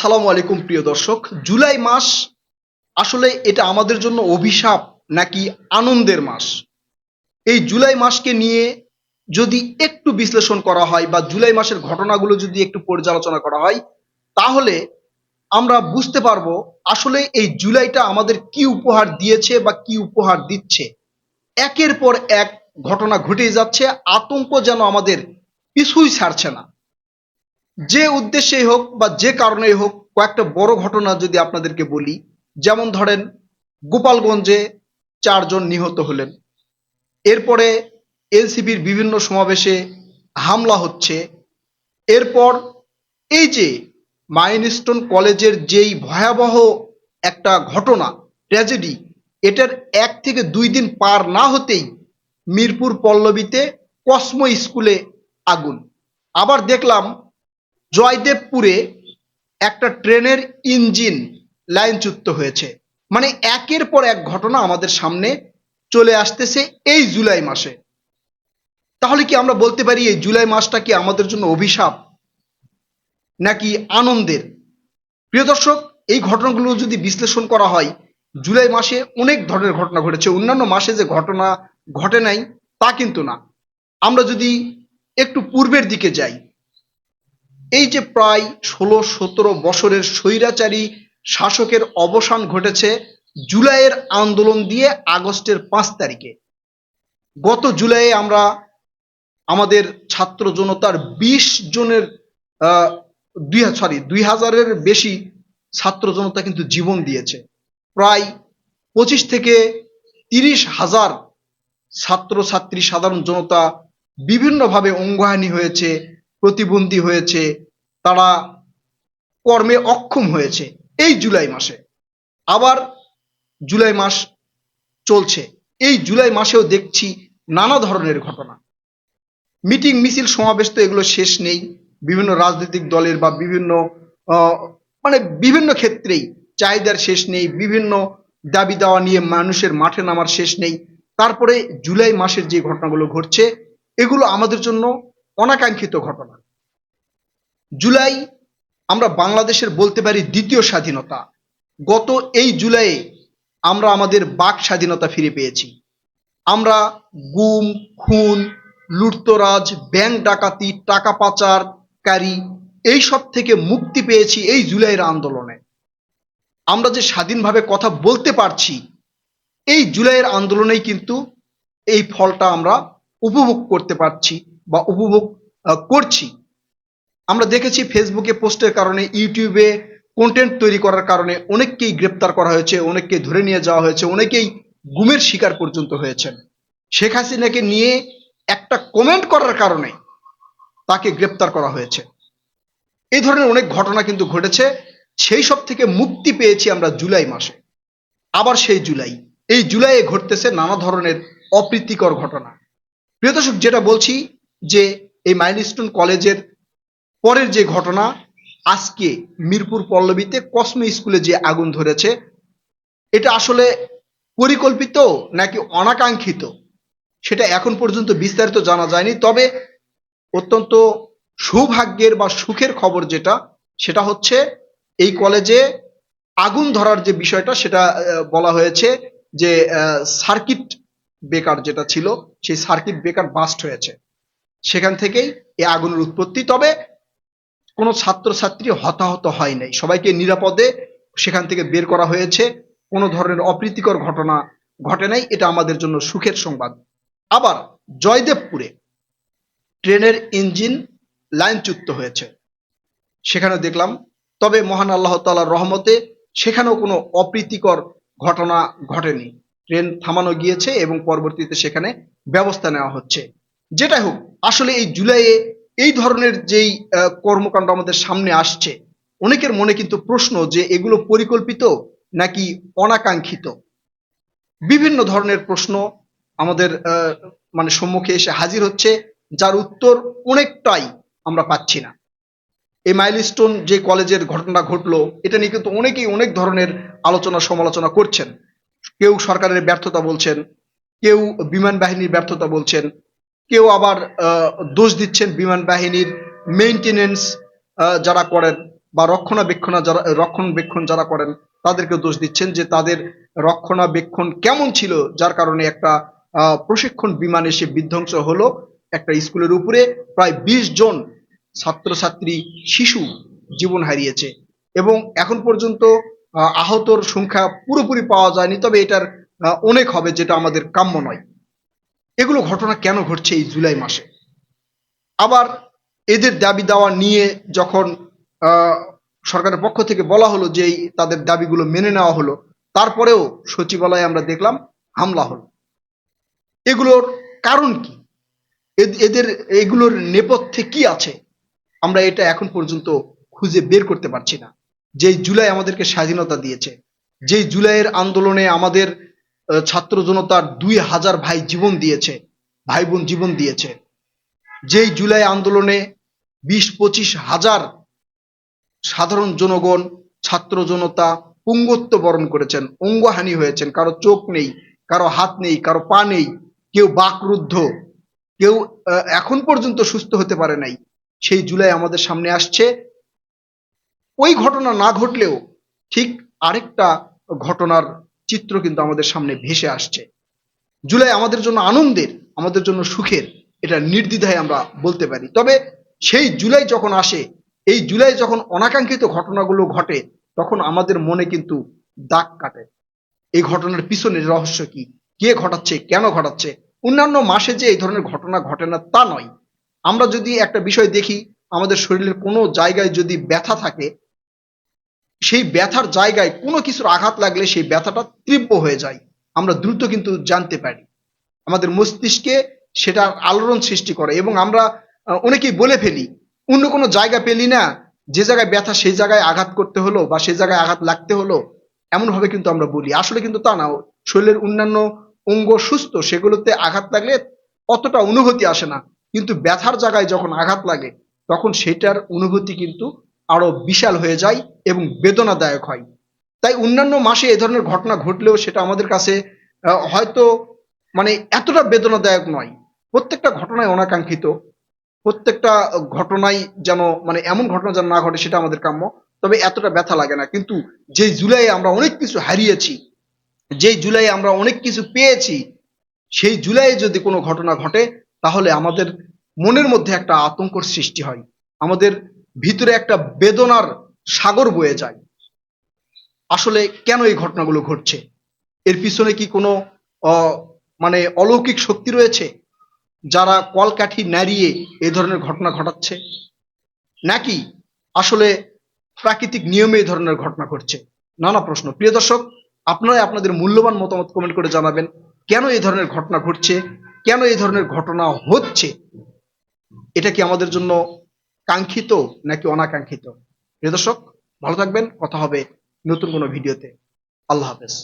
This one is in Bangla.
আসসালামু আলাইকুম প্রিয় দর্শক। জুলাই মাস আসলে এটা আমাদের জন্য অভিশাপ নাকি আনন্দের মাস? এই জুলাই মাসকে নিয়ে যদি একটু বিশ্লেষণ করা হয় বা জুলাই মাসের ঘটনাগুলো যদি একটু পর্যালোচনা করা হয়, তাহলে আমরা বুঝতে পারব আসলে এই জুলাইটা আমাদের কি উপহার দিয়েছে বা কি উপহার দিচ্ছে। একের পর এক ঘটনা ঘটে যাচ্ছে, আতঙ্ক যেন আমাদের পিছুই ছাড়ছে না। যে উদ্দেশ্যেই হোক বা যে কারণেই হোক কয়েকটা বড় ঘটনা যদি আপনাদেরকে বলি, যেমন ধরেন গোপালগঞ্জে চারজন নিহত হলেন। এরপরে এনসিপির বিভিন্ন সমাবেশে হামলা হচ্ছে। এরপর এই যে মাইনস্টোন কলেজের যেই ভয়াবহ একটা ঘটনা, ট্র্যাজেডি, এটার এক থেকে দুই দিন পার না হতেই মিরপুর পল্লবীতে কসমো স্কুলে আগুন। আবার দেখলাম জয়দেবপুরে একটা ট্রেনের ইঞ্জিন লাইনচ্যুত হয়েছে। মানে একের পর এক ঘটনা আমাদের সামনে চলে আসতেছে এই জুলাই মাসে। তাহলে কি আমরা বলতে পারি এই জুলাই মাসটা কি আমাদের জন্য অভিশাপ নাকি আনন্দের? প্রিয় দর্শক, এই ঘটনাগুলো যদি বিশ্লেষণ করা হয়, জুলাই মাসে অনেক ধরনের ঘটনা ঘটেছে। অন্যান্য মাসে যে ঘটনা ঘটে নাই, তা কিন্তু না। আমরা যদি একটু পূর্বের দিকে যাই এই যে প্রায় ষোলো সতেরো বছরের স্বৈরাচারী শাসকের অবসান ঘটেছে জুলাইয়ের আন্দোলন দিয়ে আগস্টের পাঁচ তারিখে। গত জুলাইয়ে আমরা আমাদের ছাত্র জনতার বিশ জনের দুই, সরি, দুই হাজারের বেশি ছাত্র জনতা কিন্তু জীবন দিয়েছে। প্রায় পঁচিশ থেকে তিরিশ হাজার ছাত্র ছাত্রী সাধারণ জনতা বিভিন্নভাবে অঙ্গহানি হয়েছে। প্রতিবন্ধী হয়েছে, তারা কর্মে অক্ষম হয়েছে এই জুলাই মাসে। আবার জুলাই মাস চলছে, এই জুলাই মাসেও দেখছি নানা ধরনের ঘটনা। মিটিং, মিছিল, সমাবেশ তো এগুলো শেষ নেই। বিভিন্ন রাজনৈতিক দলের বা বিভিন্ন মানে বিভিন্ন ক্ষেত্রেই চাহিদার শেষ নেই, বিভিন্ন দাবি দাওয়া নিয়ে মানুষের মাঠে নামার শেষ নেই। তারপরে জুলাই মাসের যে ঘটনাগুলো ঘটছে, এগুলো আমাদের জন্য অনাকাঙ্ক্ষিত ঘটনা। জুলাই, আমরা বাংলাদেশের বলতে পারি দ্বিতীয় স্বাধীনতা। গত এই জুলাইয়ে আমরা আমাদের বাক স্বাধীনতা ফিরে পেয়েছি। আমরা গুম, খুন, লুটতরাজ, ব্যাংক ডাকাতি, টাকা পাচারকারী, এই সব থেকে মুক্তি পেয়েছি এই জুলাইয়ের আন্দোলনে। আমরা যে স্বাধীনভাবে কথা বলতে পারছি, এই জুলাইয়ের আন্দোলনেই কিন্তু এই ফলটা আমরা উপভোগ করতে পারছি। বা উপভোগ করছি। আমরা দেখেছি ফেসবুকে পোস্টের কারণে, ইউটিউবে কন্টেন্ট তৈরি করার কারণে অনেককেই গ্রেপ্তার করা হয়েছে অনেককে ধরে নিয়ে যাওয়া হয়েছে, অনেকেই গুমের শিকার পর্যন্ত হয়েছেন। শেখ হাসিনাকে নিয়ে একটা কমেন্ট করার কারণে তাকে গ্রেপ্তার করা হয়েছে। এই ধরনের অনেক ঘটনা কিন্তু ঘটেছে, সেই সব থেকে মুক্তি পেয়েছি আমরা জুলাই মাসে। আবার সেই জুলাই। এই জুলাইয়ে ঘটতেছে নানা ধরনের অপ্রীতিকর ঘটনা। প্রিয় দর্শক, যেটা বলছি যে এই মাইলস্টোন কলেজের পরের যে ঘটনা, আজকে মিরপুর পল্লবীতে কসমো স্কুলে যে আগুন ধরেছে, এটা আসলে পরিকল্পিত নাকি অনাকাঙ্ক্ষিত, সেটা এখন পর্যন্ত বিস্তারিত জানা যায়নি। তবে অত্যন্ত সৌভাগ্যের বা সুখের খবর যেটা, সেটা হচ্ছে এই কলেজে আগুন ধরার যে বিষয়টা, সেটা বলা হয়েছে যে সার্কিট বেকার যেটা ছিল, সেই সার্কিট বেকার বাস্ট হয়েছে। সেখান থেকেই এই আগুনের উৎপত্তি। তবে কোনো ছাত্রছাত্রী হতাহত হয় নাই। সবাইকে নিরাপদে সেখান থেকে বের করা হয়েছে। কোনো ধরনের অপ্রীতিকর ঘটনা ঘটে নাই। এটা আমাদের জন্য সুখের সংবাদ। আবার জয়দেবপুরে ট্রেনের ইঞ্জিন লাইনচ্যুত হয়েছে। সেখানে দেখলাম, তবে মহান আল্লাহ তাআলার রহমতে সেখানেও কোনো অপ্রীতিকর ঘটনা ঘটেনি। ট্রেন থামানো গিয়েছে এবং পরবর্তীতে সেখানে ব্যবস্থা নেওয়া হচ্ছে। যেটাই হোক, আসলে এই জুলাইয়ে এই ধরনের যেই কর্মকাণ্ড আমাদের সামনে আসছে, অনেকের মনে কিন্তু প্রশ্ন যে এগুলো পরিকল্পিত নাকি অনাকাঙ্ক্ষিত? বিভিন্ন ধরনের প্রশ্ন আমাদের মানে সম্মুখে এসে হাজির হচ্ছে, যার উত্তর অনেকটাই আমরা পাচ্ছি না। এই মাইলস্টোন যে কলেজের ঘটনা ঘটলো, এটা নিয়ে কিন্তু অনেকেই অনেক ধরনের আলোচনা সমালোচনা করছেন। কেউ সরকারের ব্যর্থতা বলছেন, কেউ বিমান বাহিনীর ব্যর্থতা বলছেন কেউ আবার দোষ দিচ্ছেন বিমান বাহিনীর মেইনটেনেন্স যারা করেন বা রক্ষণাবেক্ষণ, যারা রক্ষণাবেক্ষণ যারা করেন তাদেরকে দোষ দিচ্ছেন যে তাদের রক্ষণাবেক্ষণ কেমন ছিল, যার কারণে একটা প্রশিক্ষণ বিমান এসে বিধ্বংস হলো একটা স্কুলের উপরে। প্রায় বিশ জন ছাত্রছাত্রী, শিশু জীবন হারিয়েছে এবং এখন পর্যন্ত আহতর সংখ্যা পুরোপুরি পাওয়া যায়নি, তবে এটার অনেক হবে, যেটা আমাদের কাম্য নয়। এগুলো ঘটনা কেন ঘটছে এই জুলাই মাসে? আবার এদের দাবি দাওয়া নিয়ে যখন সরকারের পক্ষ থেকে বলা হলো যে তাদের দাবিগুলো মেনে নেওয়া হলো, তারপরেও সচিবালয়ে আমরা দেখলাম হামলা হলো। এগুলোর কারণ কি? এদ- এদের, এগুলোর নেপথ্যে কি আছে? আমরা এটা এখন পর্যন্ত খুঁজে বের করতে পারছি না। যেই জুলাই আমাদেরকে স্বাধীনতা দিয়েছে, যেই জুলাইয়ের আন্দোলনে আমাদের ছাত্র জনতার দুই হাজার ভাই জীবন দিয়েছে, ভাই বোন জীবন দিয়েছে। যেই জুলাই আন্দোলনে বিশ পঁচিশ হাজার সাধারণ জনগণ, ছাত্র জনতা পুঙ্গত্ব বরণ করেছেন, অঙ্গহানি হয়েছেন, কারও চোখ নেই, কারও হাত নেই, কারও পা নেই, কেউ বাকরুদ্ধ, কেউ এখন পর্যন্ত সুস্থ হতে পারে নাই। সেই জুলাই আমাদের সামনে আসছে। ওই ঘটনা না ঘটলেও ঠিক আরেকটা ঘটনার চিত্র কিন্তু আমাদের সামনে ভেসে আসছে। জুলাই আমাদের জন্য আনন্দের, আমাদের জন্য সুখের, এটা নির্দ্বিধায় আমরা বলতে পারি। তবে সেই জুলাই যখন আসে, এই জুলাই যখন অনাকাঙ্ক্ষিত ঘটনাগুলো ঘটে, তখন আমাদের মনে কিন্তু দাগ কাটে। এই ঘটনার পিছনের রহস্য কি? কে ঘটাচ্ছে? কেন ঘটাচ্ছে? অন্যান্য মাসে যে এই ধরনের ঘটনা ঘটে না, তা নয়। আমরা যদি একটা বিষয় দেখি, আমাদের শরীরের কোনো জায়গায় যদি ব্যথা থাকে সেই ব্যথার জায়গায় কোনো কিছুর আঘাত লাগলে সেই ব্যথাটা তীব্র হয়ে যায়। আমরা দ্রুত কিন্তু জানতে পারি। আমাদের মস্তিষ্কে সেটা আলোড়ন সৃষ্টি করে এবং আমরা অনেকেই বলে ফেলি, অন্য কোনো জায়গা পেলি না, যে জায়গায় ব্যথা সেই জায়গায় আঘাত করতে হলো বা সেই জায়গায় আঘাত লাগতে হলো, এমনভাবে কিন্তু আমরা বলি। আসলে কিন্তু তা না, শরীরের অন্যান্য অঙ্গ সুস্থ, সেগুলোতে আঘাত লাগলে অতটা অনুভূতি আসে না। কিন্তু ব্যথার জায়গায় যখন আঘাত লাগে, তখন সেটার অনুভূতি কিন্তু আরও বিশাল হয়ে যায় এবং বেদনাদায়ক হয়। তাই অন্যান্য মাসে এ ধরনের ঘটনা ঘটলেও সেটা আমাদের কাছে হয়তো মানে এতটা বেদনাদায়ক নয়। প্রত্যেকটা ঘটনায় অনাকাঙ্ক্ষিত। প্রত্যেকটা ঘটনাই যেন মানে এমন ঘটনা যেন না ঘটে সেটা আমাদের কাম্য। তবে এতটা ব্যথা লাগে না। কিন্তু যে জুলাইয়ে আমরা অনেক কিছু হারিয়েছি যেই জুলাইয়ে আমরা অনেক কিছু পেয়েছি, সেই জুলাইয়ে যদি কোনো ঘটনা ঘটে, তাহলে আমাদের মনের মধ্যে একটা আতঙ্কর সৃষ্টি হয়। আমাদের ভিতরে একটা বেদনার সাগর বয়ে যায়। আসলে কেন এই ঘটনাগুলো ঘটছে? এর পিছনে কি কোনো মানে অলৌকিক শক্তি রয়েছে? যারা কলকাঠি নাড়িয়ে এই ধরনের ঘটনা ঘটাচ্ছে? নাকি আসলে প্রাকৃতিক নিয়মে এই ধরনের ঘটনা ঘটছে? নানা প্রশ্ন। প্রিয় দর্শক আপনারা আপনাদের মূল্যবান মতামত কমেন্ট করে জানাবেন। কেন এই ধরনের ঘটনা ঘটছে? কেন এই ধরনের ঘটনা হচ্ছে? এটা কি আমাদের জন্য কাঙ্ক্ষিত নাকি অনাকাঙ্ক্ষিত? প্রিয় দর্শক ভালো থাকবেন। কথা হবে নতুন কোনো ভিডিওতে। আল্লাহ হাফেজ।